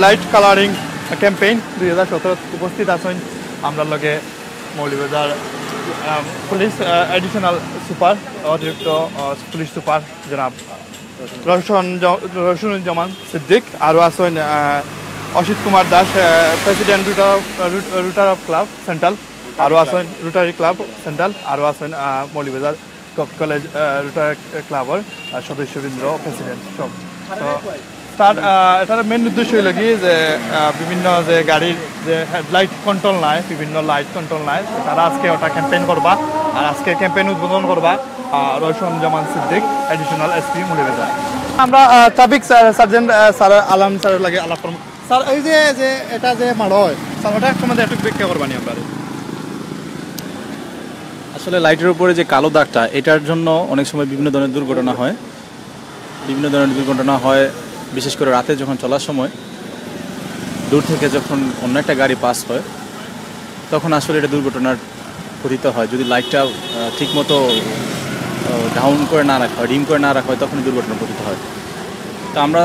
Headlight colouring campaign দুই হাজার সতেরো উপস্থিত আছেন। আমরা লগে মৌলিবাজার পুলিশ এডিশনাল সুপার অতিরিক্ত পুলিশ সুপার জনাব রোশন জ- রসুনুজ্জামান সিদ্দিক। আরও আছেন Asit Kumar Das president rotary rotary of club central আরও আছেন রুটারি ক্লাব সেন্ট্রাল আরও আছেন মৌলিবাজার কলেজ রুটার ক্লাবর সদস্যবৃন্দ প্রেসিডেন্ট সব। তো তার এটার মেন উদ্দেশ্য হইল কি যে বিভিন্ন যে গাড়ির যে হেডলাইট কন্ট্রোল নাই বিভিন্ন লাইট কন্ট্রোল নাই তারা আজকে ওটা ক্যাম্পেইন করবা আর আজকে ক্যাম্পেইন উদ্বোধন করবা রোশন জামান সিদ্দিক এডিশনাল এসপি মুলিবাজার আমরা traffic sergeant sir Alam sir লাগে আলাপ করব। স্যার এই যে যে এটা যে মাড় হয় স্যার ওটা সম্বন্ধে একটু ব্যাখ্যা করবানি আমরা? আসলে লাইটের উপরে যে কালো দাগটা এটার জন্য অনেক সময় বিভিন্ন ধরনের দুর্ঘটনা হয়। বিভিন্ন ধরনের দুর্ঘটনা হয় বিশেষ করে রাতে যখন চলার সময়, দূর থেকে যখন অন্য একটা গাড়ি পাস হয়, তখন আসলে এটা দুর্ঘটনার পতিত হয়। যদি লাইটটা ঠিক মতো ডাউন করে না রাখা হয় ডিম করে না রাখা হয়, তখনই দুর্ঘটনা পতিত হয়। তা আমরা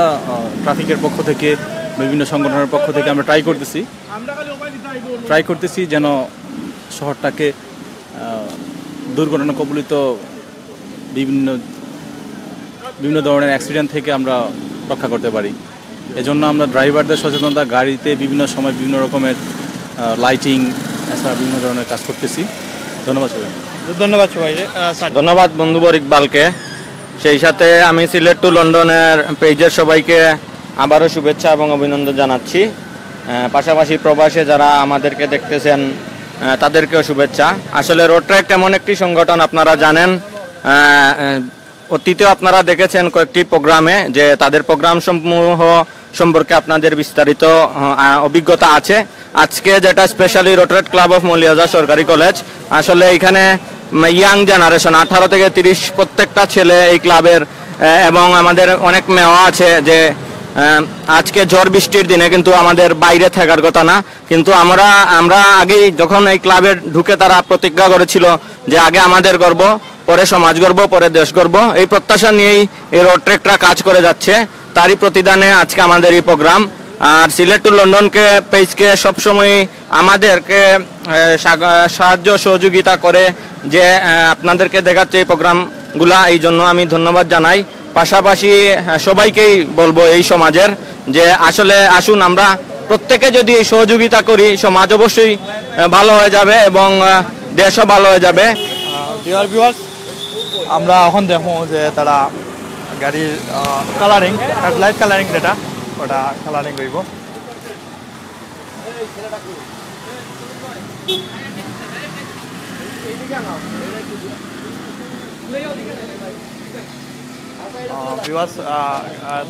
ট্রাফিকের পক্ষ থেকে, বিভিন্ন সংগঠনের পক্ষ থেকে আমরা ট্রাই করতেছি। ট্রাই করতেছি যেন শহরটাকে দুর্ঘটনা কবলিত বিভিন্ন বিভিন্ন ধরনের অ্যাক্সিডেন্ট থেকে আমরা রক্ষা করতে পারি। এজন্য আমরা ড্রাইভারদের সচেতনতা গাড়িতে বিভিন্ন সময় বিভিন্ন রকমের লাইটিং এছাড়া বিভিন্ন ধরনের কাজ করতেছি। ধন্যবাদ সবাই ধন্যবাদ সবাই ধন্যবাদ বন্ধুবর ইকবালকে সেই সাথে আমি সিলেট টু লন্ডনের পেজের সবাইকে আবারও শুভেচ্ছা এবং অভিনন্দন জানাচ্ছি। পাশাপাশি প্রবাসে যারা আমাদেরকে দেখতেছেন তাদেরকেও শুভেচ্ছা। আসলে রোড ট্র্যাক এমন একটি সংগঠন আপনারা জানেন। অতীতেও আপনারা দেখেছেন কয়েকটি প্রোগ্রামে যে তাদের প্রোগ্রাম সমূহ সম্পর্কে আপনাদের বিস্তারিত অভিজ্ঞতা আছে। আজকে যেটা স্পেশালি রোটারেট ক্লাব অফ মলিয়াজা সরকারি কলেজ আসলে এখানে ইয়াং জেনারেশন আঠারো থেকে তিরিশ প্রত্যেকটা ছেলে এই ক্লাবের এবং আমাদের অনেক মেওয়া আছে যে আজকে ঝড় বৃষ্টির দিনে কিন্তু আমাদের বাইরে থাকার কথা না। কিন্তু আমরা আমরা আগেই যখন এই ক্লাবে ঢুকে তারা প্রতিজ্ঞা করেছিল যে আগে আমাদের গর্ব পরে সমাজ গর্ব, পরে দেশ গর্ব। এই প্রত্যাশা নিয়েই এই রোড ট্রেকটা কাজ করে যাচ্ছে। তারই প্রতিদানে আজকে আমাদের এই প্রোগ্রাম আর সিলেট টু লন্ডনকে পেজকে সবসময় আমাদেরকে সাহায্য, সহযোগিতা করে যে আপনাদেরকে দেখাচ্ছে এই প্রোগ্রামগুলা এই জন্য আমি ধন্যবাদ জানাই। পাশাপাশি সবাইকেই বলব এই সমাজের যে, আসলে আসুন আমরা প্রত্যেকে যদি এই সহযোগিতা করি, সমাজ অবশ্যই ভালো হয়ে যাবে এবং দেশও ভালো হয়ে যাবে। আমরা এখন দেখো যে তারা গাড়ির কালারিং হেডলাইট কালারিং যেটা, ওটা কালারিং করব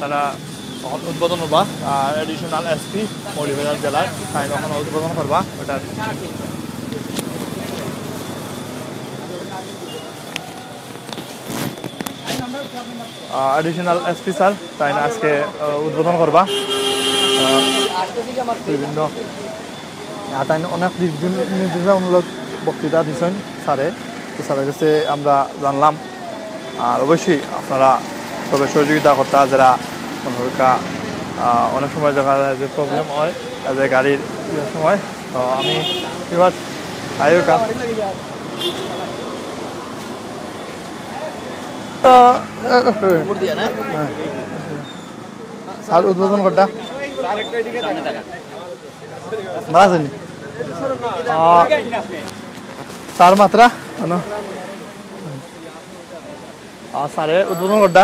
তারা উদ্বোধন হবা। এডিশনাল এসপি মৌলিবাজার জেলার তাই এখন উদ্বোধন করবা। ওটা এডিশনাল এসপি স্যার তাই না আজকে উদ্বোধন করবা। বিভিন্ন তাই অনেক নির্দেশনামূলক বক্তৃতা দিচ্ছেন স্যারে। তো স্যারের কাছে আমরা জানলাম। আর অবশ্যই আপনারা তবে সহযোগিতা করতে যারা অনেক সময় দেখা যায় যে প্রবলেম হয় যে গাড়ির সময়। তো আমি এবার আয়োকা স্যার উদ্বোধন করটা বাজেনি স্যার মাত্রা ano Ah, স্যারে উদ্বোধন করটা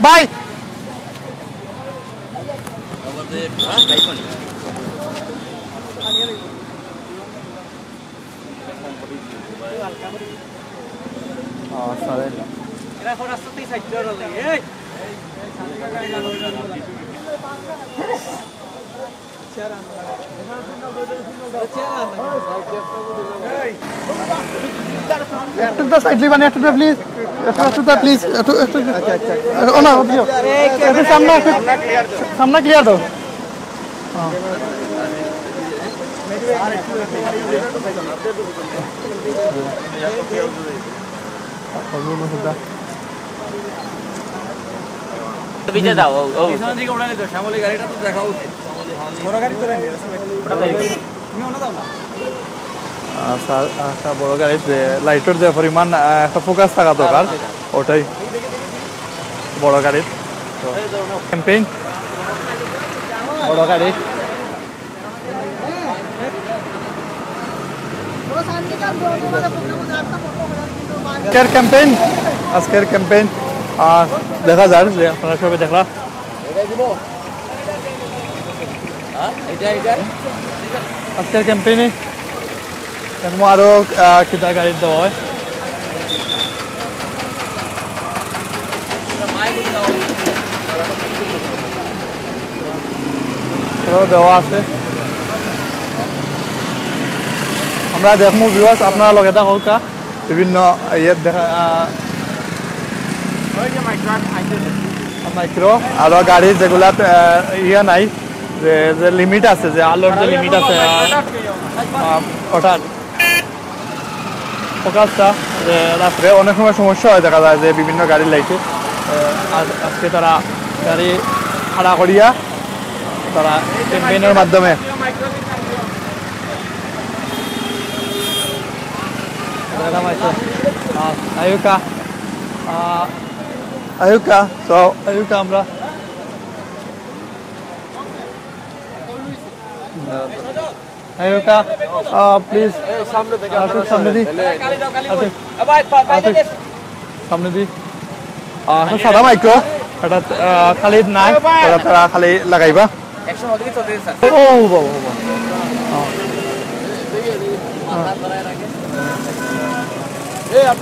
বাই Ah, স্যারে একটু তো সাইডলি মানে একটু প্লিজ। একটু একটু প্লিজ একটু একটু না দিও। একটু সামনে সামনে ক্লিয়ার দাও। হ্যাঁ স্যার একটা বড় গাড়ি, যে লাইটের যে পরিমাণ একটা ফোকাস থাকা দরকার, ওটাই বড় গাড়ির। ক্যাম্পেইন বড় গাড়ি। আজকের ক্যাম্পেইন আজকের ক্যাম্পেইন দেখা যাক যে আপনারা সবাই দেখলাম আজকের ক্যাম্পেইনে এরকম আরও আহ, কিতা গাড়ি দেওয়া হয় এটাও দেওয়া আছে আমরা দেখমু বিবাস আপনারা লগে থাকুক কা। বিভিন্ন ইয়ে দেখা মাইক্রো আৰু গাড়ীৰ যেগুলাত আহ, ইয়ে নাই যে যে লিমিট আছে যে আলোর যে লিমিট আছে অর্থাৎ ফোকাসটা যে রাত্রে অনেক সময় সমস্যা হয় দেখা যায় যে বিভিন্ন গাড়ির লাইটে। আজকে তারা গাড়ি ভাড়া করিয়া তারা ক্যাম্পেইনের মাধ্যমে আয়ুকা আয়ুকা তো আয়ুকা আমরা আয়ুকা প্লিজ সামনে সামনে দি আতিক, সামনে দি আহ, এটা সাদা মাইক্রো এটা আহ, খালি নাই এটা তারা খালি লাগাইবা ও হ'ব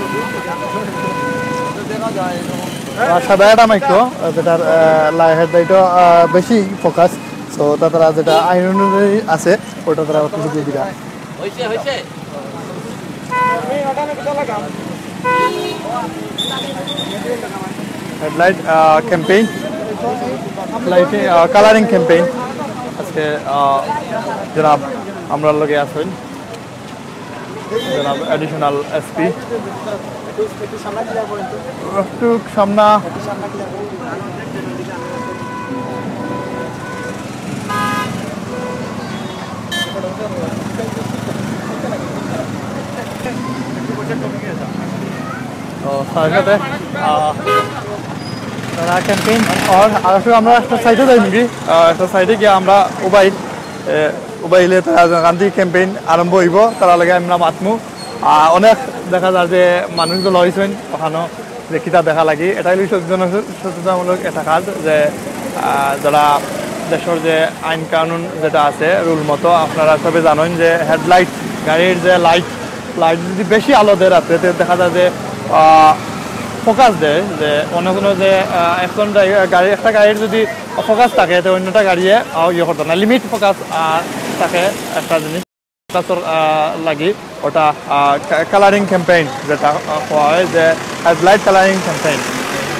হ'ব আহ, সাদা এটা মাইক্রো আহ, যেটার লাইহের দায়িত্ব বেশি ফোকাস সো তারা যেটা আইন অনুযায়ী আছে ওটা তারা কিছু দিয়ে দিবা হেডলাইট ক্যাম্পেইন লাইটে কালারিং ক্যাম্পেইন আজকে জনাব আমরা লগে আছেন। জনাব অ্যাডিশনাল এসপি একটু সামনা। আমরা একটা সাইডে যাই নাকি? একটা সাইডে গিয়ে আমরা উবাইল এ, উবাইলে গান্ধী ক্যাম্পেইন আরম্ভ হইব তারা লাগে আমরা মাতমু অনেক দেখা যায় যে মানুষগুলো হয়েছেন ওখানে যে কিতা দেখা লাগি। এটাই সচেতন সচেতনমূলক এটা কাজ যে যারা দেশের যে আইন কানুন যেটা আছে রুল মতো, আপনারা সবে জানেন যে হেডলাইট গাড়ির যে লাইট লাইট যদি বেশি আলো দেয় রাত্রে দেখা যায় যে ফোকাস দেয় যে অন্য কোনো যে এখন গাড়ি- একটা গাড়ির যদি ফোকাস থাকে, তো অন্যটা গাড়িয়ে ইয়ে করতো না, লিমিট ফোকাস থাকে একটা জিনিস। ফোকাসর লাগি ওটা কালারিং ক্যাম্পেইন যেটা হয় যে লাইট কালারিং ক্যাম্পেইন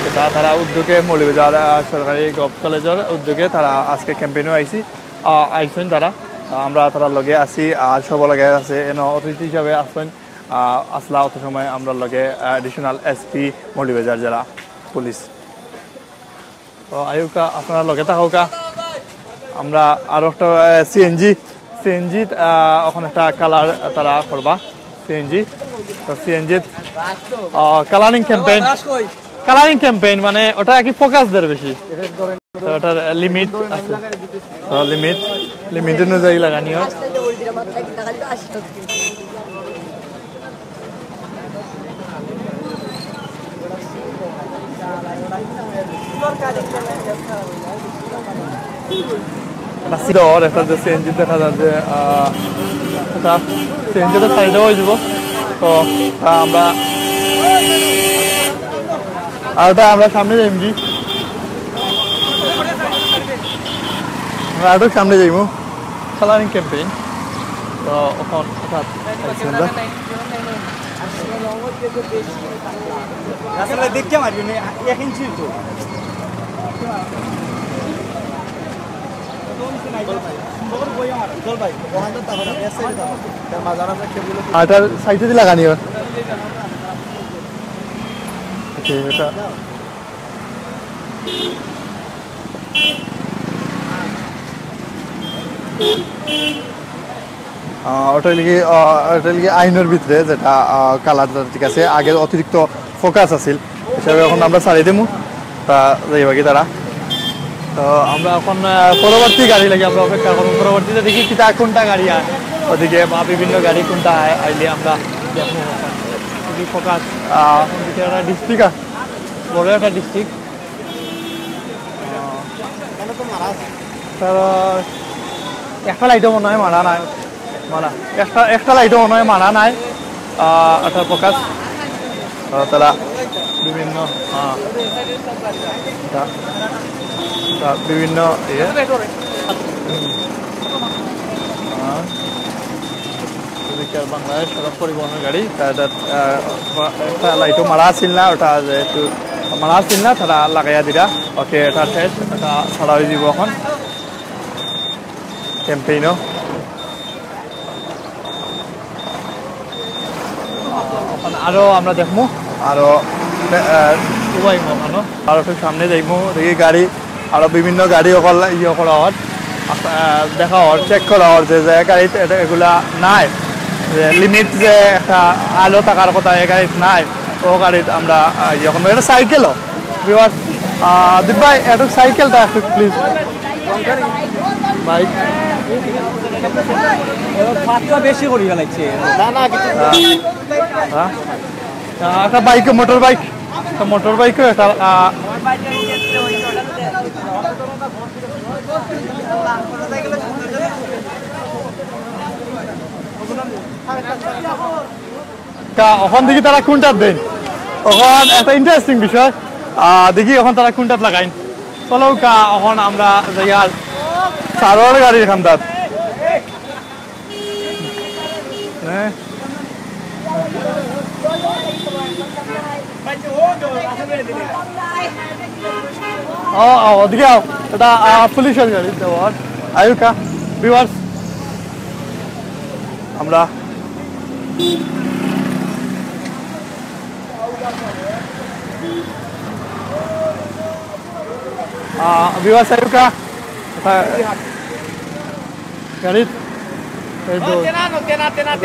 এটা তারা উদ্যোগে মৌলবাজার সরকারি গভ কলেজের উদ্যোগে তারা আজকে ক্যাম্পেইনও আইসি আইসেন তারা। আমরা তারা লগে আছি আর সব লগে আছে। এন অতিথি হিসাবে আসবেন। আহ, আসলা অত সময় আমরা লগে এডিশনাল এসপি মৌলবাজার জেলা পুলিশ তো আয়ুকা আপনারা লগে থাকা আমরা আরও একটা সিএনজি সিএনজি ওখানে একটা কালার তারা করবা সিএনজি তো CNG colouring campaign colouring campaign মানে ওটা কি ফোকাস দেয় বেশি? ওটার লিমিট আছে। লিমিট লিমিট অনুযায়ী লাগানি হয় রাশিদর একটা যে সিএনজি দেখা যায় যে এটা সিএনজিটা সাইডে হয়ে যাব। তো আমরা আর ওটা আমরা সামনে আমরা আরও সামনে যাইমু। কালারিং ক্যাম্পেইন তো, ওখান হঠাৎ দেখতে মারবি এক ইঞ্চি তো। আর এটার সাইডে দিয়ে লাগানি ওকে এটা আহ, ওটা লিগে ওটা লিগে আইনের ভিতরে যেটা কালার ঠিক আছে আগে অতিরিক্ত ফোকাস আছিল। হিসাবে এখন আমরা ছাড়িয়ে দেবো তা যাইবা কি তারা? আমরা এখন পরবর্তী গাড়ি লাগে আমরা অপেক্ষা করবো। পরবর্তীতে দেখি কিতা কোনটা গাড়ি আয়। ওদিকে বা বিভিন্ন গাড়ি কোনটা আয় আইলে আমরা বিভিন্ন বিভিন্ন ইয়ে। বাংলাদেশ সড়ক পরিবহনের গাড়ি তাদের একটা লাইটও মারা আছিল না ওটা যেহেতু মারা আছিল না তারা লাগাইয়া দিলা ওকে এটা শেষ এটা ছাড়া হয়ে যাব এখন। ক্যাম্পেইনও আরও আমরা দেখব আরও আরও সামনে দেখব দেখি গাড়ি আরও বিভিন্ন গাড়ি অকল ইয়ে করা হওয়ার। দেখা হওয়ার চেক করা হওয়ার যে গাড়িতে এটা এগুলা নাই। যে লিমিট যে একটা আলো থাকার কথা এই গাড়িত নাই। ও গাড়িত আমরা ইয়ে করব এটা সাইকেলও দিদ ভাই একটু সাইকেলটা একটু প্লিজ বাইক বেশি লাগছে হ্যাঁ। একটা bike motor bike motor bike একটা ওখান দেখি তারা কোনটার দেন ওখান, একটা ইন্টারেস্টিং বিষয়। দেখি ওখান তারা কোনটাত লাগাইন। চলো কা, ওখান আমরা জায়গার সারোয়ার গাড়ির খান্দাত হ্যাঁ। ও ওদিকে আও এটা আহ, পুলিশের গাড়ি দেওয়ার আয়ুকা ভিউয়ার্স আমরা ভিউয়ার্স আয়ুকা গাড়িত এই তো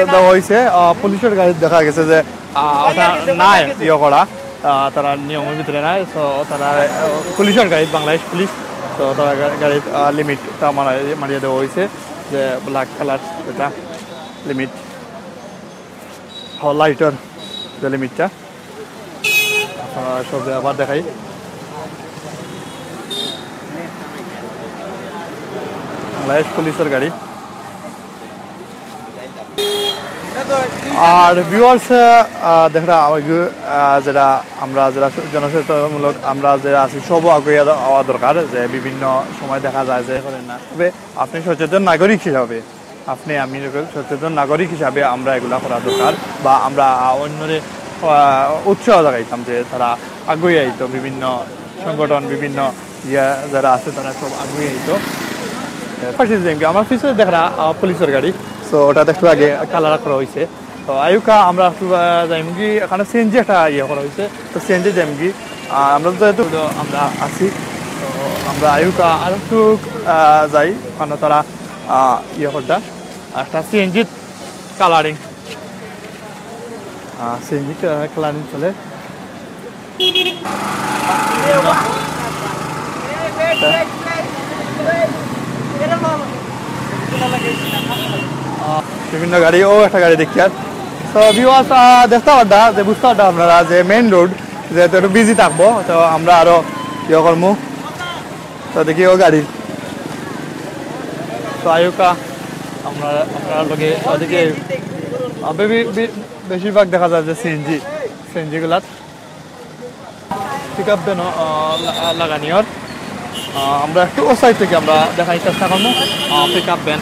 দেওয়া হয়েছে আহ, পুলিশের গাড়ি দেখা গেছে যে আহ, ওটা নাই ইয়ে করা আহ, তারা নিয়মের ভিতরে নাই তো তারা পুলিশের গাড়ি, বাংলাদেশ পুলিশ তো তারা গাড়ির লিমিটটা মারা- মারিয়ে দেওয়া হয়েছে যে ব্ল্যাক কালার এটা লিমিট লাইটার যে লিমিটটা আপনারা সব আবার দেখাই। বাংলাদেশ পুলিশের গাড়ি। আর ভিউয়ার্স দেখা যেটা আমরা যারা জনসচেতনমূলক আমরা যারা আছি সব আগে হওয়া দরকার যে বিভিন্ন সময় দেখা যায় যে করেন না। তবে আপনি সচেতন নাগরিক হিসাবে, আপনি, আমি সচেতন নাগরিক হিসাবে আমরা এগুলা করা দরকার বা আমরা অন্যরে উৎসাহ জাগাইতাম যে তারা আগুয়ে আইতো বিভিন্ন সংগঠন, বিভিন্ন ইয়া যারা আছে তারা সব আগুয়ে আইতো ফার্স্ট আমার পিছনে দেখা পুলিশের গাড়ি। তো ওটা একটু আগে কালার করা হয়েছে তো আয়ুকা আমরা যাইমগি। এখানে সিএনজি একটা ইয়ে করা হয়েছে। তো সিএনজি যাইমগি। আমরা যেহেতু আমরা আছি, তো আমরা আয়ুকা আর একটু যাই। ওখানে তারা ইয়ে করটা একটা সিএনজি কালারিং সিএনজি কালারিং চলে। বিভিন্ন গাড়ি। ও, একটা গাড়ি দেখি আর। তো ভিউয়ার্স দেখতে পারডা যে বুঝতে পারডা আপনারা যে মেইন রোড যেহেতু একটু বিজি থাকব, তো আমরা আরও ইয়ে করব তো দেখি ও গাড়ি। তো আয়ুকা, আমরা, আপনার লগে ওদিকে বেশিরভাগ দেখা যায় যে সিএনজি সিএনজি গুলাত। পিক আপ দেন লাগানিয়র। আমরা একটু ও থেকে আমরা দেখাই চেষ্টা করব পিক আপ ভ্যান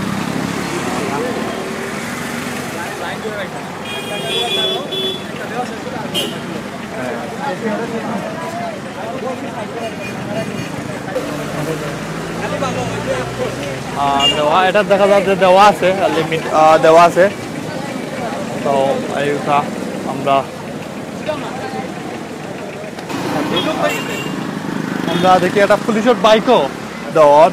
দেওয়া এটা দেখা যায় যে দেওয়া আছে লিমিট দেওয়া আছে। তো এইটা আমরা আমরা দেখি একটা পুলিশের বাইকও দেওয়ার।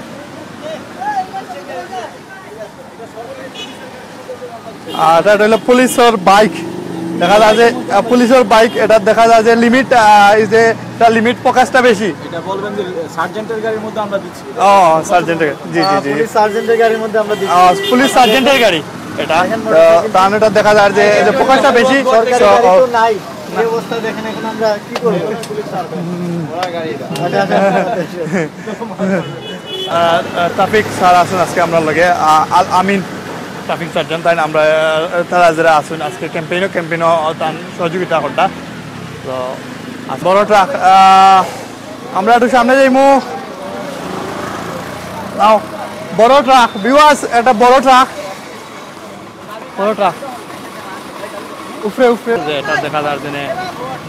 আর এটা হলো পুলিশের বাইক দেখা যায় যে পুলিশের বাইক এটা দেখা যায় যে লিমিট এই যে এটা লিমিট প্রকাশটা বেশি। এটা বলবেন যে সার্জেন্টের গাড়ির মধ্যে আমরা দিচ্ছি। ও সার্জেন্টের জি জি জি। পুলিশ সার্জেন্টের গাড়ির মধ্যে আমরা দিচ্ছি। পুলিশ সার্জেন্টের গাড়ি এটা। তার এটা দেখা যায় যে এই যে প্রকাশটা বেশি সরকারি গাড়ি তো নাই। এই অবস্থা দেখেন এখন আমরা কি করব? Police sergeant. ওরা গাড়ি আচ্ছা আচ্ছা ট্রাফিক স্যার আছেন আজকে আমরা লগে। আল আমিন। ট্রাফিক সার্জন, তাই আমরা তারা যারা আছেন আজকে ক্যাম্পেইনও ক্যাম্পেইনও তার সহযোগিতা করতা। তো বড় ট্রাক আমরা একটু সামনে যাইমু। নাও, বড় ট্রাক বিওয়াস একটা বড় ট্রাক। বড় ট্রাক। উফরে উফরে। এটা দেখা যার জন্য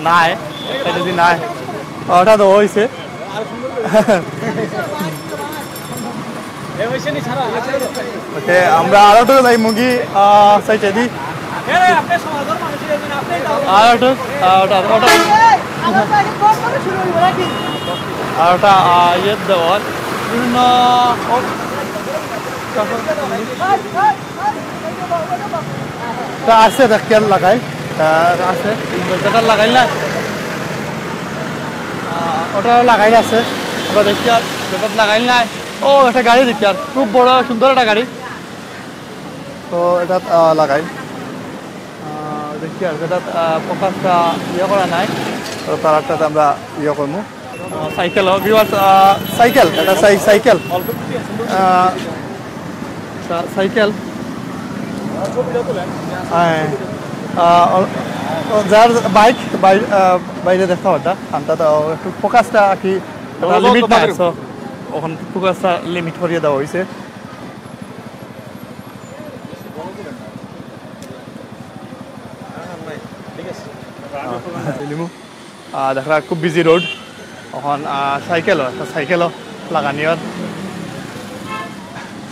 নাই, এটা যদি নাই, ওটা তো হয়েছে ওকে আমরা আরও একটু যাই মুগি সাইটে দি আর আহ, ওটা ওটা আর ওটা আহ, ইয়ে দেওয়ার। বিভিন্ন তা আছে কেন লাগাই? আছে ওটা লাগাই আছে। দেখি আর যেটা লাগাই নাই। ও একটা গাড়ি দেখি আর খুব বড় সুন্দর একটা গাড়ি। তো এটা লাগাই। আহ, দেখি আর যেটা প্রকাশটা ইয়ে করা নাই। তো তার একটাতে আমরা ইয়ে করব। সাইকেল সাইকেল এটা সাই- সাইকেল। সাইকেল। হ্যাঁ। যার বাইক বাই- বাইরে দেখা ওটা আনটা তো একটু ফোকাসটা কি লিমিট নাই। ওখান ফোকাসটা লিমিট করিয়ে দেওয়া হয়েছে দেখা খুব বিজি রোড এখন সাইকেলও একটা সাইকেলও লাগানি হল।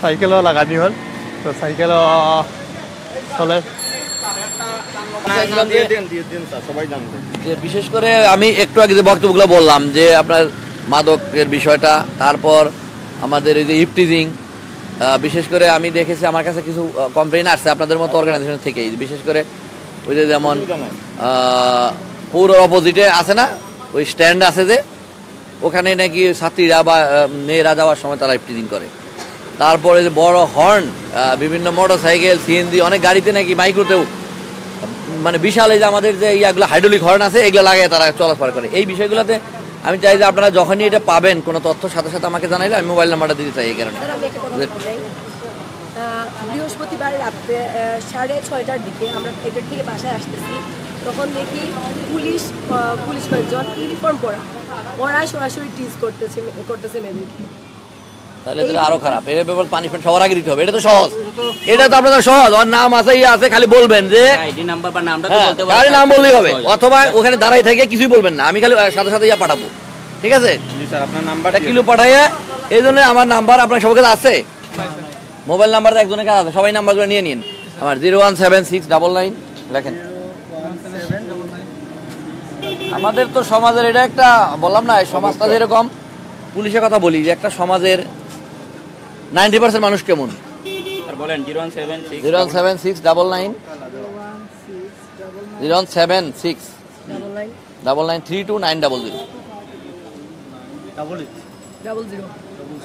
সাইকেলও লাগানি হল। তো সাইকেলও চলে। যে বিশেষ করে আমি একটু আগে যে বক্তব্যগুলো বললাম যে আপনার মাদকের বিষয়টা, তারপর আমাদের এই যে ইফটিজিং বিশেষ করে আমি দেখেছি আমার কাছে কিছু কমপ্লেন আসছে আপনাদের মতো অর্গানাইজেশন থেকেই। বিশেষ করে ওই যে যেমন পৌর অপোজিটে আছে না? ওই স্ট্যান্ড আছে যে, ওখানে নাকি ছাত্রীরা বা মেয়েরা যাওয়ার সময় তারা ইফটিজিং করে। তারপরে যে বড় হর্ন বিভিন্ন মোটর সাইকেল সিএনজি অনেক গাড়িতে নাকি মাইক্রোতেও মানে বিশাল এই যে আমাদের যে ইয়াগুলো হাইড্রোলিক হর্ন আছে, এগুলো লাগিয়ে তারা চলাফেরা করে। এই বিষয়গুলোতে আমি চাই যে আপনারা যখনই এটা পাবেন কোনো তথ্য সাথে সাথে আমাকে জানাইলে আমি মোবাইল নাম্বারটা দিতে চাই এই কারণে। বৃহস্পতিবার রাত্রে সাড়ে ছয়টার দিকে আমরা এটার থেকে বাসায় আসতেছি। তখন দেখি পুলিশ পুলিশ কয়েকজন ইউনিফর্ম পরা। ওরা সরাসরি টিজ করতেছে করতেছে মেয়েদেরকে। তাহলে তো আরও খারাপ। এর ব্যাপারে পানিশমেন্ট সবার আগে দিতে হবে এটা তো সহজ। এটা তো আপনাদের সহজ ওর নাম আছে ইয়ে আছে খালি বলবেন যে আইডি নাম্বার বা নামটা তো হ্যাঁ, বলতে গাড়ির নাম বললেই হবে অথবা ওখানে দাঁড়াই থেকে কিছুই বলবেন না আমি খালি সাথে সাথে ইয়া পাঠাবো। ঠিক আছে? জি স্যার আপনার নাম্বার একটা কিলো পাঠাইয়া এই জন্য আমার নাম্বার আপনার সবার কাছে আছে। মোবাইল নাম্বার একজনের কাছে আছে সবাই নাম্বারগুলো নিয়ে নিন। আমার zero one seven six double nine লেখেন আমাদের তো সমাজের এটা একটা বললাম না সমাজটা যেরকম পুলিশের কথা বলি যে একটা সমাজের নাইনটি পার্সেন্ট মানুষ কেমন বলেন zero one seven six zero one seven six double nine zero one seven six double nine three two nine double zero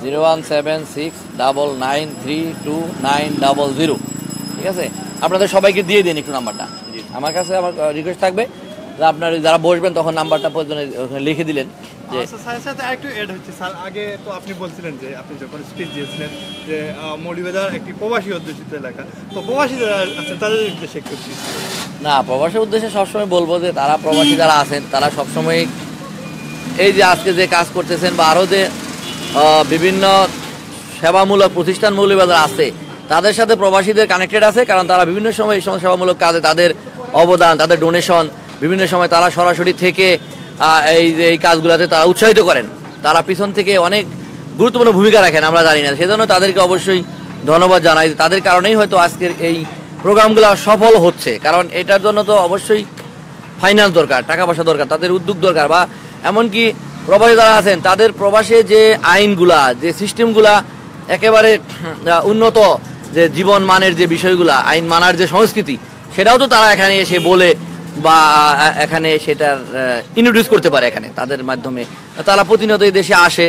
zero one seven six double nine three two nine double zero ঠিক আছে আপনাদের সবাইকে দিয়ে দিন একটু নাম্বারটা আমার কাছে আমার রিকোয়েস্ট থাকবে আপনার যারা বসবেন তখন নাম্বারটা প্রয়োজনে লিখে দিলেন যে আচ্ছা, সাথে আরেকটু এড হচ্ছে। স্যার আগে তো আপনি বলছিলেন যে আপনি যখন স্পিচ দিয়েছিলেন যে আহ, মৌলভীবাজার একটি প্রবাসী অধ্যুষিত এলাকা। তো প্রবাসী যারা তাদের উদ্দেশ্যে একটু না প্রবাসের উদ্দেশ্যে সবসময় বলব যে তারা প্রবাসী যারা আছেন তারা সবসময় এই যে আজকে যে কাজ করতেছেন বা আরও যে বিভিন্ন সেবামূলক প্রতিষ্ঠান মৌলবাজার আছে তাদের সাথে প্রবাসীদের কানেক্টেড আছে কারণ তারা বিভিন্ন সময় এই সময় সেবামূলক কাজে তাদের অবদান তাদের ডোনেশন বিভিন্ন সময় তারা সরাসরি থেকে এই এই কাজগুলোতে তারা উৎসাহিত করেন। তারা পিছন থেকে অনেক গুরুত্বপূর্ণ ভূমিকা রাখেন, আমরা জানি না। সেজন্য তাদেরকে অবশ্যই ধন্যবাদ জানাই। তাদের কারণেই হয়তো আজকের এই প্রোগ্রামগুলো সফল হচ্ছে। কারণ এটার জন্য তো অবশ্যই ফাইন্যান্স দরকার, টাকা পয়সা দরকার, তাদের উদ্যোগ দরকার বা এমনকি প্রবাসী যারা আছেন, তাদের প্রবাসে যে আইনগুলা, যে সিস্টেমগুলা একেবারে উন্নত যে জীবন মানের যে বিষয়গুলা, আইন মানার যে সংস্কৃতি, সেটাও তো তারা এখানে এসে বলে বা এখানে সেটার ইন্ট্রোডিউস করতে পারে এখানে তাদের মাধ্যমে। তারা প্রতিনিয়ত এই দেশে আসে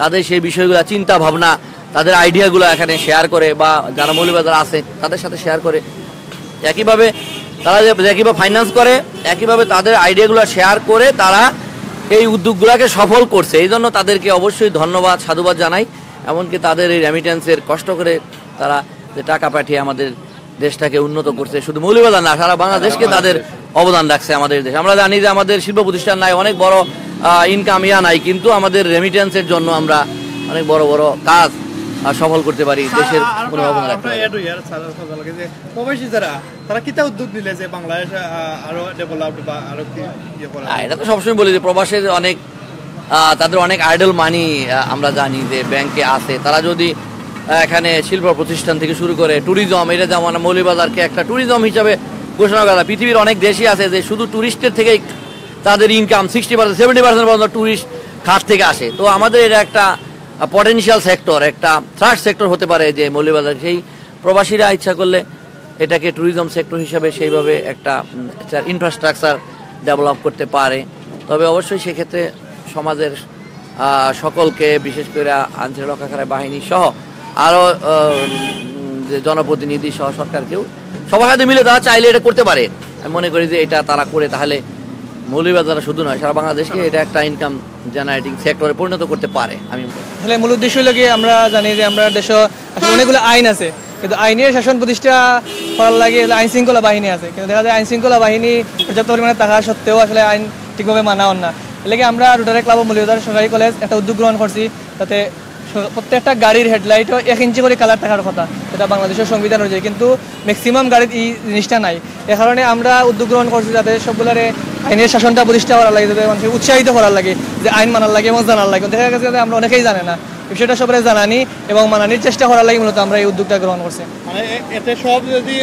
তাদের সেই বিষয়গুলো চিন্তা ভাবনা তাদের আইডিয়াগুলো এখানে শেয়ার করে বা যারা মৌলবাজার আছে তাদের সাথে শেয়ার করে। একইভাবে তারা যে একইভাবে ফাইন্যান্স করে একইভাবে তাদের আইডিয়াগুলো শেয়ার করে তারা এই উদ্যোগগুলোকে সফল করছে। এই জন্য তাদেরকে অবশ্যই ধন্যবাদ সাধুবাদ জানাই। এমনকি তাদের এই রেমিটেন্সের কষ্ট করে তারা যে টাকা পাঠিয়ে আমাদের দেশটাকে উন্নত করছে। শুধু মৌলবাজার না সারা বাংলাদেশকে তাদের অবদান রাখছে আমাদের দেশে। আমরা জানি যে আমাদের শিল্প প্রতিষ্ঠান নাই অনেক বড় ইনকাম ইয়া নাই কিন্তু আমাদের রেমিটেন্সের জন্য আমরা অনেক বড় বড় কাজ সফল করতে পারি দেশের কোনো অবদান রাখতে পারি। প্রবাসী যারা তারা কিতা উদ্যোগ নিলে যে বাংলাদেশ আরও ডেভেলপ বা আরও কি ইয়ে এটা তো সবসময় বলি যে প্রবাসের অনেক তাদের অনেক আইডল মানি আমরা জানি যে ব্যাংকে আছে। তারা যদি এখানে শিল্প প্রতিষ্ঠান থেকে শুরু করে ট্যুরিজম এটা যেমন মৌলিবাজারকে একটা ট্যুরিজম হিসাবে ঘোষণা করা, পৃথিবীর অনেক দেশই আছে যে শুধু ট্যুরিস্টের থেকেই তাদের income sixty percent seventy percent পর্যন্ত ট্যুরিস্ট খাত থেকে আসে। তো আমাদের এটা একটা পটেনশিয়াল সেক্টর একটা থার্ড সেক্টর হতে পারে যে মৌলিবাজার সেই প্রবাসীরা ইচ্ছা করলে এটাকে ট্যুরিজম সেক্টর হিসাবে সেইভাবে একটা ইনফ্রাস্ট্রাকচার ডেভেলপ করতে পারে। তবে অবশ্যই সেক্ষেত্রে সমাজের সকলকে বিশেষ করে আইনশৃঙ্খলা রক্ষাকারী বাহিনী সহ আরও জনপ্রতিনিধি সহ সরকারকেও সবার সাথে মিলে তারা চাইলে এটা করতে পারে আমি মনে করি যে এটা তারা করে তাহলে মৌলবাজারা শুধু নয়, সারা বাংলাদেশকে এটা একটা ইনকাম জেনারেটিং সেক্টরে পরিণত করতে পারে, আমি। আসলে মূল উদ্দেশ্য হলো কি, আমরা জানি যে আমরা দেশ আসলে অনেকগুলো আইন আছে, কিন্তু আইনের শাসন প্রতিষ্ঠা করার লাগে আইন শৃঙ্খলা বাহিনী আছে, কিন্তু দেখা যায় আইন শৃঙ্খলা বাহিনী পর্যাপ্ত পরিমাণে থাকা সত্ত্বেও আসলে আইন ঠিকভাবে মানা হন না এর লাগে আমরা রোটারি ক্লাব মূল্যদার সরকারি কলেজ একটা উদ্যোগ গ্রহণ করছি তাতে প্রত্যেকটা গাড়ির হেডলাইটও এক ইঞ্চি করে কালার থাকার কথা। এটা বাংলাদেশের সংবিধান অনুযায়ী। কিন্তু ম্যাক্সিমাম গাড়ির এই জিনিসটা নাই। এ কারণে আমরা উদ্যোগ গ্রহণ করছি যাতে সবগুলারে আইনের শাসনটা প্রতিষ্ঠা করার লাগে যাতে মানুষকে উৎসাহিত করার লাগে যে আইন মানার লাগে এবং জানার লাগে। দেখা গেছে যে আমরা অনেকেই জানে না। বিষয়টা সবাই জানানি এবং মানানির চেষ্টা করার লাগে মূলত আমরা এই উদ্যোগটা গ্রহণ করছি। মানে এতে সব যদি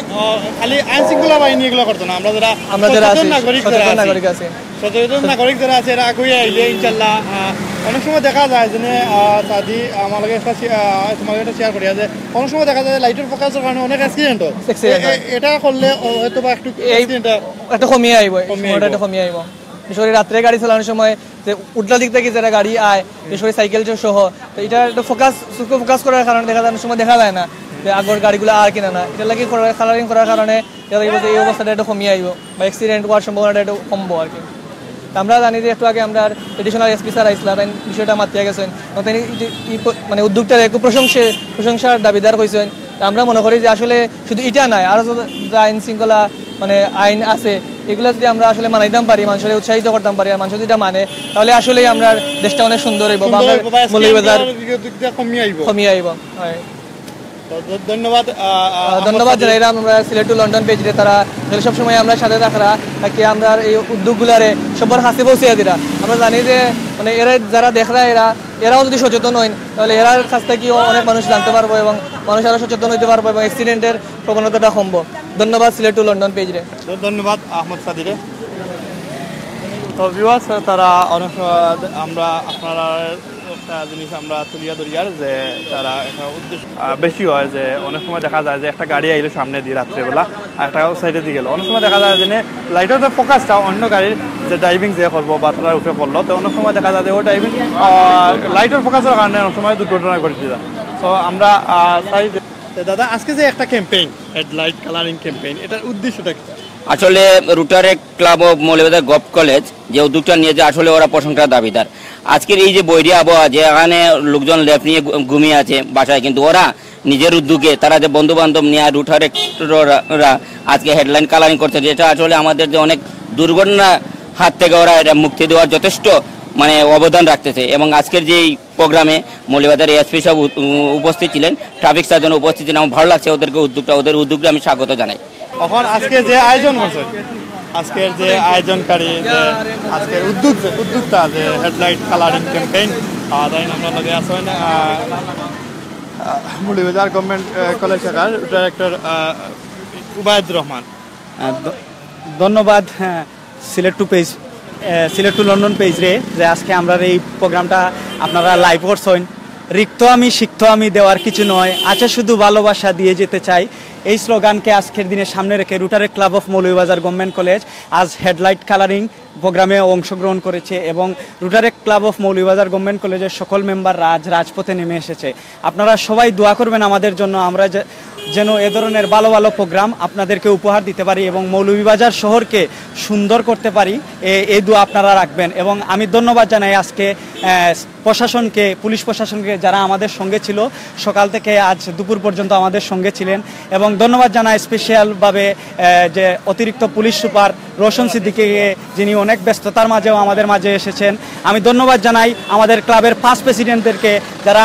খালি আইন শৃঙ্খলা বাহিনী এগুলো করতো না? আমরা যারা আমরা যারা আছি, নাগরিক আছে। সচেতন নাগরিক যারা আছে এরা আগুয়ে আইলে ইনশাল্লাহ। অনেক সময় দেখা যায় যে সাদি আমার একটা তোমার একটা শেয়ার করিয়া যে অনেক সময় দেখা যায় লাইটের ফোকাসের কারণে অনেক অ্যাক্সিডেন্ট হয়। এটা করলে হয়তো বা একটু একটা কমিয়ে আইব একটা কমিয়ে আইব বিশেষ করে রাত্রে গাড়ি চালানোর সময় যে উল্টা দিক থেকে যারা গাড়ি আয় বিশেষ করে সাইকেল সহ তো এটা একটা ফোকাস সুখে ফোকাস করার কারণে দেখা যায় সময় দেখা যায় না যে আগর গাড়িগুলো আর কিনা না। এটা লাগে কালারিং করার কারণে এই অবস্থাটা একটু কমিয়ে আইব বা অ্যাক্সিডেন্ট হওয়ার সম্ভাবনাটা একটু কমবো আর কি। আমরা জানি যে একটু আগে আমরা এডিশনাল এসপি স্যার আইসলা তাই বিষয়টা মাতিয়া গেছেন তিনি মানে উদ্যোগটার একটু প্রশংসে প্রশংসার দাবিদার হয়েছেন। আমরা মনে করি যে আসলে শুধু এটা নাই আরও যা আইন শৃঙ্খলা মানে আইন আছে এগুলো যদি আমরা আসলে মানাইতাম পারি মানুষের উৎসাহিত করতাম পারি আর মানুষ যদি মানে তাহলে আসলেই আমরা দেশটা অনেক সুন্দর হইব বা আমরা মৌলবাজার কমিয়ে আইব। কমিয়ে আইব হয়। ধন্যবাদ ধন্যবাদ জানাইলাম আমরা সিলেট টু লন্ডন পেজরে তারা সবসময় আমরা সাথে থাকরা তাকে আমরা এই উদ্যোগগুলারে সবার হাসি পৌঁছে দিরা। আমরা জানি যে মানে এরা যারা দেখরা এরা এরাও যদি সচেতন হন তাহলে এরার কাছ থেকেও অনেক মানুষ জানতে পারব এবং মানুষ আরও সচেতন হতে পারব এবং অ্যাক্সিডেন্টের প্রবণতাটা কমবো। ধন্যবাদ সিলেট টু লন্ডন পেজরে ধন্যবাদ আহমদ সাদিরে তো ভিউয়ার্স তারা অনেক আমরা আপনারা একটা জিনিস আমরা তুলিয়া ধরিয়ার যে তারা একটা উদ্দেশ্য বেশি হয় যে অনেক সময় দেখা যায় যে একটা গাড়ি আইলে সামনে দিয়ে রাত্রেবেলা, আর একটা সাইডে দিয়ে গেল। অনেক সময় দেখা যায় যে লাইটের যে ফোকাসটা অন্য গাড়ির যে ড্রাইভিং যে করব বা তারা উঠে পড়ল, তো অনেক সময় দেখা যায় যে ও ড্রাইভিং লাইটের ফোকাসের কারণে অনেক সময় দুর্ঘটনা ঘটে যায় তো আমরা দাদা, আজকে যে একটা ক্যাম্পেইন হেডলাইট কালারিং ক্যাম্পেইন এটার উদ্দেশ্যটা কি? আসলে Rotaract club of Moulvibazar gov college যে উদ্যোগটা নিয়ে যে আসলে ওরা প্রশংসার দাবিদার। আজকের এই যে বৈরী আবহাওয়া, যে এখানে লোকজন লেপ নিয়ে ঘুমিয়ে আছে বাসায়, কিন্তু ওরা নিজের উদ্যোগে তারা যে বন্ধু বান্ধব নিয়ে রুটারে আজকে হেডলাইন কালারিং করছে, যেটা আসলে আমাদের যে অনেক দুর্ঘটনা হাত থেকে ওরা এটা মুক্তি দেওয়ার যথেষ্ট মানে অবদান রাখতেছে। এবং আজকের যে প্রোগ্রামে মৌলিবাজার এসপি সব উপস্থিত ছিলেন, ট্রাফিক সার্জন উপস্থিত ছিলেন, আমার ভালো লাগছে ওদেরকে উদ্যোগটা, ওদের উদ্যোগটা আমি স্বাগত জানাই। এখন আজকে যে আয়োজন করছে আজকের যে আয়োজনকারী যে আজকের উদ্যোগ যে উদ্যোগটা যে হেডলাইট কালারিং ক্যাম্পেইন তাই আমরা লগে আছেন মুলিবাজার গভর্নমেন্ট কলেজ শাখার ডাইরেক্টর উবায়দ রহমান। ধন্যবাদ হ্যাঁ Sylhet to page Sylhet to London page রে যে আজকে আমরা এই প্রোগ্রামটা আপনারা লাইভ করছেন। রিক্ত আমি শিক্ত আমি দেওয়ার কিছু নয় আছে শুধু ভালোবাসা দিয়ে যেতে চাই। এই স্লোগানকে আজকের দিনে সামনে রেখে Rotaract club of Moulvibazar government college আজ হেডলাইট কালারিং প্রোগ্রামে অংশগ্রহণ করেছে এবং Rotaract club of Moulvibazar government কলেজের সকল মেম্বাররা আজ রাজপথে নেমে এসেছে। আপনারা সবাই দোয়া করবেন আমাদের জন্য, আমরা যেন এ ধরনের ভালো ভালো প্রোগ্রাম আপনাদেরকে উপহার দিতে পারি এবং মৌলভীবাজার শহরকে সুন্দর করতে পারি। এই দোয়া আপনারা রাখবেন এবং আমি ধন্যবাদ জানাই আজকে প্রশাসনকে, পুলিশ প্রশাসনকে যারা আমাদের সঙ্গে ছিল। সকাল থেকে আজ দুপুর পর্যন্ত আমাদের সঙ্গে ছিলেন এবং ধন্যবাদ জানাই স্পেশালভাবে যে অতিরিক্ত পুলিশ সুপার রোশন সিদ্দিকিকে যিনি অনেক ব্যস্ততার মাঝেও আমাদের মাঝে এসেছেন। আমি ধন্যবাদ জানাই আমাদের ক্লাবের ফার্স্ট প্রেসিডেন্টদেরকে যারা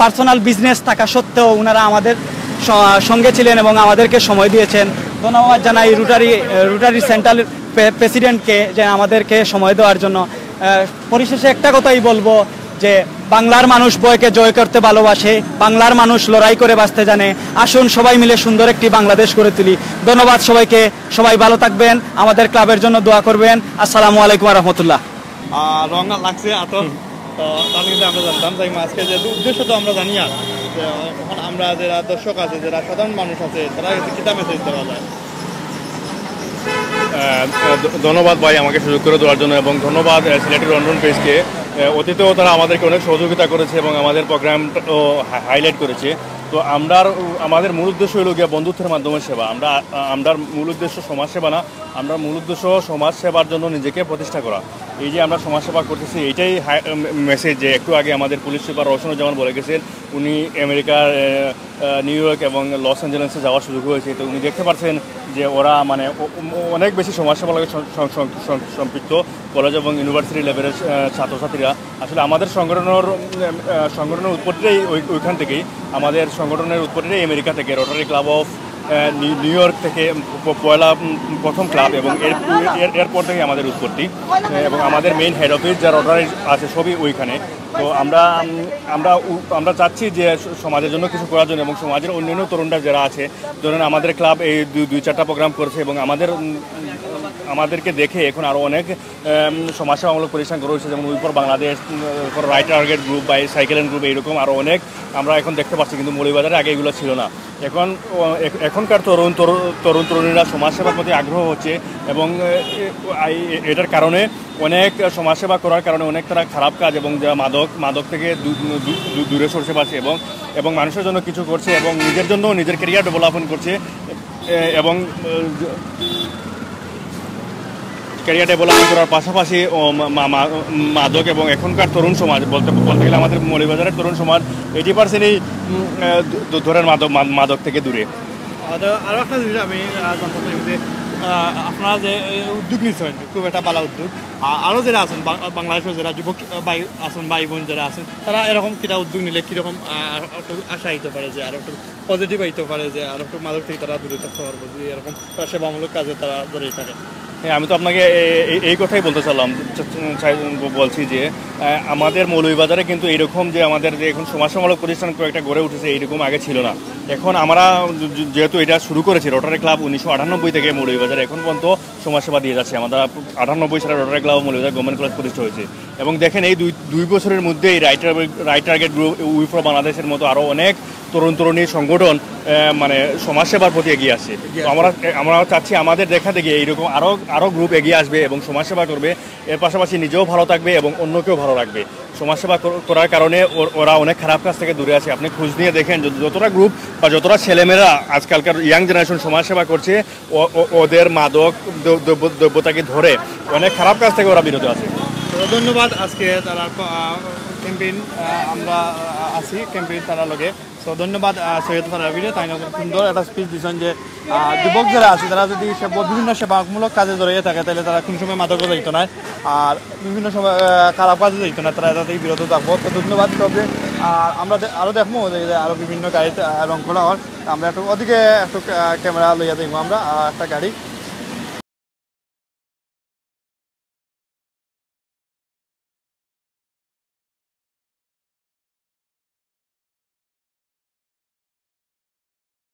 পার্সোনাল বিজনেস থাকা সত্ত্বেও ওনারা আমাদের সঙ্গে ছিলেন এবং আমাদেরকে সময় দিয়েছেন। ধন্যবাদ জানাই রুটারি রুটারি সেন্ট্রাল প্রেসিডেন্টকে যে আমাদেরকে সময় দেওয়ার জন্য। পরিশেষে একটা কথাই বলব যে বাংলার মানুষ বয়কে জয় করতে ভালোবাসে, বাংলার মানুষ লড়াই করে বাঁচতে জানে। আসুন সবাই মিলে সুন্দর একটি বাংলাদেশ করে তুলি। ধন্যবাদ সবাইকে। সবাই ভালো থাকবেন। আমাদের ক্লাবের জন্য দোয়া করবেন। আসসালামু আলাইকুম রহমতুল্লাহ লাগছে আমরা জানি আমরা যারা দর্শক আছে, যারা সাধারণ মানুষ আছে, তারা কিতা মেসেজ দেওয়া যায়। ধন্যবাদ ভাই আমাকে সুযোগ করে দেওয়ার জন্য এবং ধন্যবাদ সিলেটের রন্ধন পেজকে। অতীতেও তারা আমাদেরকে অনেক সহযোগিতা করেছে এবং আমাদের প্রোগ্রামও হাইলাইট করেছে। তো আমরা আমাদের মূল উদ্দেশ্য হলো গিয়ে বন্ধুত্বের মাধ্যমে সেবা। আমরা আমরা মূল উদ্দেশ্য সমাজ সেবা না, আমরা মূল উদ্দেশ্য সমাজ সেবার জন্য নিজেকে প্রতিষ্ঠা করা। এই যে আমরা সমাজ সেবা করতেছি, এইটাই মেসেজ যে একটু আগে আমাদের পুলিশ সুপার রোশনুজ্জামান বলে গেছেন, উনি আমেরিকার নিউ ইয়র্ক এবং লস অ্যাঞ্জেলেসে যাওয়ার সুযোগ হয়েছে। তো উনি দেখতে পাচ্ছেন যে ওরা মানে অনেক বেশি সমাজসেবা লাগে সম্পৃক্ত কলেজ এবং ইউনিভার্সিটি লেভেলের ছাত্রছাত্রীরা। আসলে আমাদের সংগঠনের সংগঠনের উৎপত্তিটাই ওই- ওইখান থেকেই। আমাদের সংগঠনের উৎপত্তিটাই আমেরিকা থেকে Rotary club of New- York থেকে পয়লা প্রথম ক্লাব এবং এর এর- এরপর থেকে আমাদের উৎপত্তি। এবং আমাদের মেইন হেড অফিস যার অর্ডার আছে সবই ওইখানে। তো আমরা আমরা আমরা চাচ্ছি যে সমাজের জন্য কিছু করার জন্য এবং সমাজের অন্যান্য তরুণরা যারা আছে, ধরেন আমাদের ক্লাব এই দুই, চারটা প্রোগ্রাম করেছে এবং আমাদের আমাদেরকে দেখে এখন আরও অনেক সমাজসেবামূলক প্রতিষ্ঠান গড়ে উঠছে, যেমন উইপর বাংলাদেশ রাইট টার্গেট গ্রুপ বা সাইকেল গ্রুপ এইরকম আরও অনেক আমরা এখন দেখতে পাচ্ছি, কিন্তু মৌলিবাজারে আগে এগুলো ছিল না। এখন এখনকার তরুণ তরুণ তরুণীরা সমাজসেবার প্রতি আগ্রহ হচ্ছে এবং এটার কারণে অনেক সমাজসেবা করার কারণে অনেক তারা খারাপ কাজ এবং যা মাদক মাদক থেকে দূরে সরছে পারছে এবং এবং মানুষের জন্য কিছু করছে এবং নিজের জন্য নিজের কেরিয়ার ডেভেলপমেন্ট করছে এবং ক্যারিয়ার ডেভেলপমেন্ট করার পাশাপাশি মাদক এবং এখনকার তরুণ সমাজ, বলতে বলতে গেলে আমাদের মৌলিবাজারের তরুণ সমাজ এইটি পার্সেন্টই ধরেন মাদক মাদক থেকে দূরে। আর আরও একটা জিনিস আমি যে আপনারা যে উদ্যোগ নিচ্ছেন খুব একটা ভালো উদ্যোগ। আরও যারা আছেন বাংলাদেশের যারা যুবক, ভাই, আছেন ভাই বোন যারা আছেন, তারা এরকম কিটা উদ্যোগ নিলে কীরকম আশা হইতে পারে যে, আর একটু পজিটিভ হইতে পারে যে, আর একটু মাদক থেকে তারা দূরে থাকতে পারবে এরকম সেবামূলক কাজে তারা জড়িয়ে থাকে? হ্যাঁ আমি তো আপনাকে এই কথাই বলতে চাইলাম। বলছি যে আমাদের মৌলভীবাজারে কিন্তু এরকম যে আমাদের যে এখন সমাজসেবামূলক প্রতিষ্ঠান কয়েকটা গড়ে উঠেছে এইরকম আগে ছিল না। এখন আমরা যেহেতু এটা শুরু করেছি রোটারি ক্লাব উনিশশো আটানব্বই থেকে মৌলভীবাজারে এখন পর্যন্ত সমাজসেবা দিয়ে যাচ্ছে। আমরা আটানব্বই সালে Rotary club Moulvibazar government college প্রতিষ্ঠা হয়েছে। এবং দেখেন এই দুই দুই বছরের মধ্যে এই রাইটার রাইট টার্গেট গ্রুপ উইফ্রো বাংলাদেশের মতো আরও অনেক তরুণ তরুণী সংগঠন মানে সমাজসেবার প্রতি এগিয়ে আসছে। আমরা আমরা চাচ্ছি আমাদের দেখা দেখি এইরকম আরও আরও গ্রুপ এগিয়ে আসবে এবং সমাজসেবা করবে। এর পাশাপাশি নিজেও ভালো থাকবে এবং অন্যকেও ভালো রাখবে। সমাজসেবা কর- করার কারণে ওর- অনেক খারাপ কাজ থেকে দূরে আছে। আপনি খোঁজ নিয়ে দেখেন, যত- যতটা গ্রুপ বা যতটা ছেলেমেয়েরা আজকালকার ইয়াং জেনারেশন সমাজসেবা করছে ওদের মাদক, দ্রব্য- দ্রব্য- দ্রব্যতাকে ধরে অনেক খারাপ কাজ থেকে ওরা বিরত আছে। ধন্যবাদ আজকে তারা ক্যাম্পেইন আমরা আছি ক্যাম্পেইন তারা লগে। তো ধন্যবাদ সৈয়দ ফারাবিরে তাই সুন্দর একটা স্পিচ দিচ্ছেন যে যুবক যারা আছে, তারা যদি বিভিন্ন সেবামূলক কাজে জড়িয়ে থাকে, তাহলে তারা কোনো সময় মাদক যাইতো না আর বিভিন্ন সময় খারাপ কাজে যাইতো না তারা এটাতেই বিরত থাকব। তো ধন্যবাদ সবকে। আর আমরা দে- আরও দেখব যে আরও বিভিন্ন গাড়িতে রং করা হয়। আমরা একটু ওদিকে একটু ক্যামেরা লইয়া দেখব আমরা একটা গাড়ি।